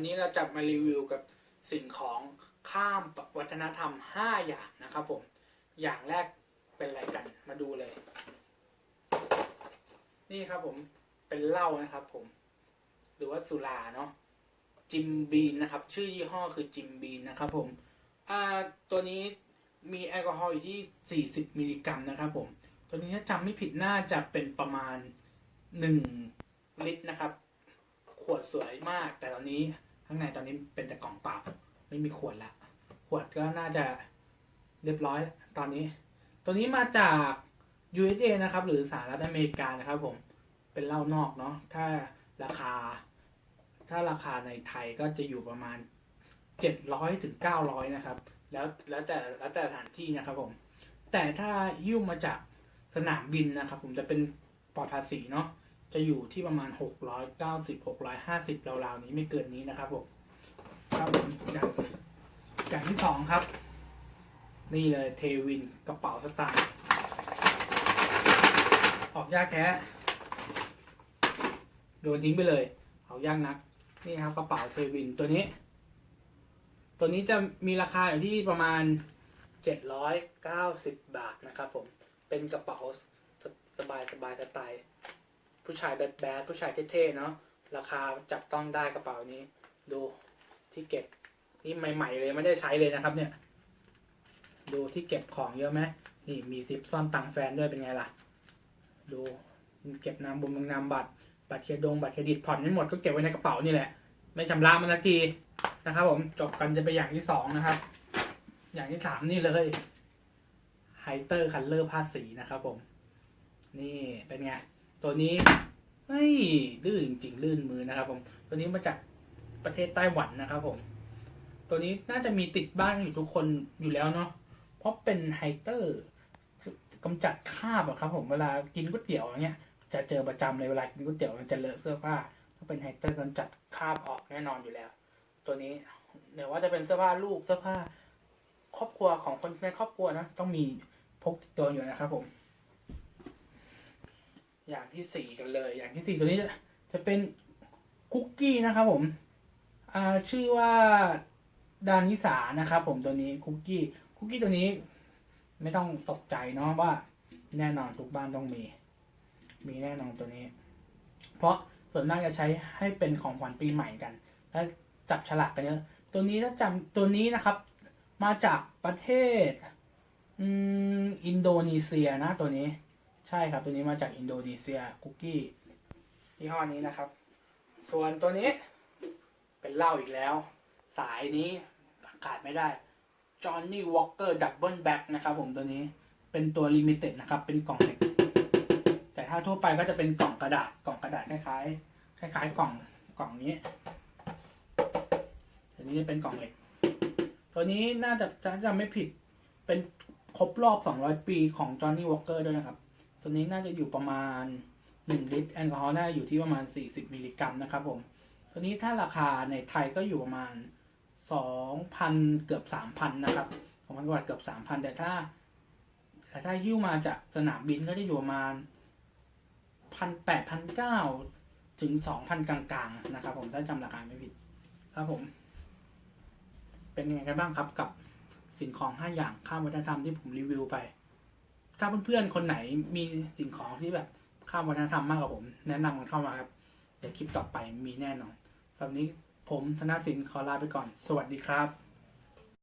นะครับผมวันนี้เราจะมารีวิวกับสิ่งของข้ามวัฒนธรรม 5 อย่างนะครับผม อย่างแรกเป็นอะไรกัน มาดูเลย นี่ครับผมเป็นเหล้านะครับผม หรือว่าสุราเนาะจิมบีนนะครับ ชื่อยี่ห้อคือจิมบีนนะครับผมอ่าตัวนี้มีแอลกอฮอล์อยู่ที่ 40 มิลลิกรัมนะครับผม ตัวนี้ถ้าจำไม่ผิดน่าจะเป็นประมาณ 1 ลิตรนะครับ ขวดสวยมากแต่ตอนนี้ ข้างในตอนนี้เป็นแต่กล่องเปล่า ไม่มีขวดละ ขวดก็น่าจะเรียบร้อยตอนนี้ ตัวนี้มาจาก USA นะครับ หรือสหรัฐอเมริกานะครับผม เป็นเหล้านอกเนาะ ถ้าราคา ถ้าราคาในไทยก็จะอยู่ประมาณ 700ถึง900 นะครับ แล้วแล้วแต่แล้วแต่สถานที่นะครับผม แต่ถ้าหิ้วมาจากสนามบินนะครับ ผมจะเป็นปลอดภาษีเนาะ จะอยู่ที่ประมาณ 690 650ราวๆนี้ไม่เกินนี้นะครับผมครับผมอย่างอย่างที่สองครับ นี่เลยเทวินกระเป๋าสตางค์ออกยากแท้โดนทิ้งไปเลย เอายากนัก นี่ครับกระเป๋าเทวินตัวนี้ ตัวนี้จะมีราคาอยู่ที่ประมาณ 790 บาทนะครับผมเป็นกระเป๋าสสบายสบายสไตล์ ผู้ชายแบดแบดผู้ชายเท่ๆเนาะราคาจับต้องได้กระเป๋านี้ ดูที่เก็บนี่ใหม่ๆเลยไม่ได้ใช้เลยนะครับ เนี่ย ดูที่เก็บของเยอะไหมนี่มีซิปซ่อนตังค์แฟนด้วยเป็นไงล่ะ ดูเก็บน้ำบุญนามบัตรบัตรเครดงบัตรเครดิตผ่อนไม่หมดก็เก็บไว้ในกระเป๋านี่แหละ ไม่ชำระมันสักทีนะครับ ผมจบกันจะไปอย่างที่สองนะครับ อย่างที่สามนี่เลยไฮเตอร์คัลเลอร์ผ้าสีนะครับผม นี่เป็นไง ตัวนี้เฮ้ยลื่นจริงๆลื่นมือนะครับ ผม ตัวนี้มาจากประเทศไต้หวันนะครับผม ตัวนี้น่าจะมีติดบ้านอยู่ทุกคนอยู่แล้วเนาะเพราะเป็นไฮเตอร์กำจัดคราบอะครับผมเวลากินก๋วยเตี๋ยวอย่างเงี้ยจะเจอประจำเลยเวลากินก๋วยเตี๋ยวมันจะเลอะเสื้อผ้าถ้าเป็นไฮเตอร์กำจัดคราบออกแน่นอนอยู่แล้ว ตัวนี้เดี๋ยวว่าจะเป็นเสื้อผ้าลูกเสื้อผ้า ครอบครัวของคนในครอบครัวนะต้องมีพกตัวอยู่นะครับผม อย่างที่สี่กันเลย อย่างที่สี่ตัวนี้จะเป็นคุกกี้นะครับผมอ่าชื่อว่าดานิสานะครับผมตัวนี้คุกกี้คุกกี้ตัวนี้ ไม่ต้องตกใจเนาะว่า แน่นอนทุกบ้านต้องมี มีแน่นอนตัวนี้ เพราะส่วนมากจะใช้ให้เป็นของขวัญปีใหม่กัน และจับฉลากกันเยอะตัวนี้ถ้าจำตัวนี้นะครับ มาจากประเทศอืมอินโดนีเซียนะตัวนี้ ใช่ครับตัวนี้มาจากอินโดนีเซียคุกกี้ยี่ห้อนี้นะครับ ส่วนตัวนี้เป็นเหล้าอีกแล้ว สายนี้ขาดไม่ได้ Johnny Walker Double Back นะครับผมตัวนี้เป็นตัว Limited นะครับ เป็นกล่องเหล็กแต่ถ้าทั่วไปก็จะเป็นกล่องกระดาษกล่องกระดาษคล้ายๆคล้ายๆกล่องกล่องนี้อันนี้จะเป็นกล่องเหล็ก ตัวนี้น่าจะจะจำไม่ผิดเป็นครบรอบ 200 ปีของ Johnny Walker ด้วยนะครับ ตัวนี้น่าจะอยู่ประมาณ 1 ลิตรแอลกอฮอล์น่าจะอยู่ที่ประมาณ 40 มิลลิกรัมนะครับผม ตัวนี้ถ้าราคาในไทยก็อยู่ประมาณ 2,000 เกือบ 3,000 นะครับของมันกว่าเกือบ 3,000 แต่ถ้าแต่ถ้าหิ้วมาจากสนามบินก็จะอยู่ประมาณ 1,800 1,900 ถึง 2,000 กลางๆ นะครับผมถ้าจำราคาไม่ผิดครับผม เป็นยังไงกันบ้างครับกับสิ่งของ 5 อย่างข้ามวัฒนธรรมที่ผมรีวิวไป ถ้าเพื่อนๆคนไหนมีสิ่งของที่แบบข้ามวัฒนธรรมมากกว่าผม แนะนำกันเข้ามาครับ เดี๋ยวคลิปต่อไปมีแน่นอนสำหรับนนี้ผมธนสินขอลาไปก่อน สวัสดีครับ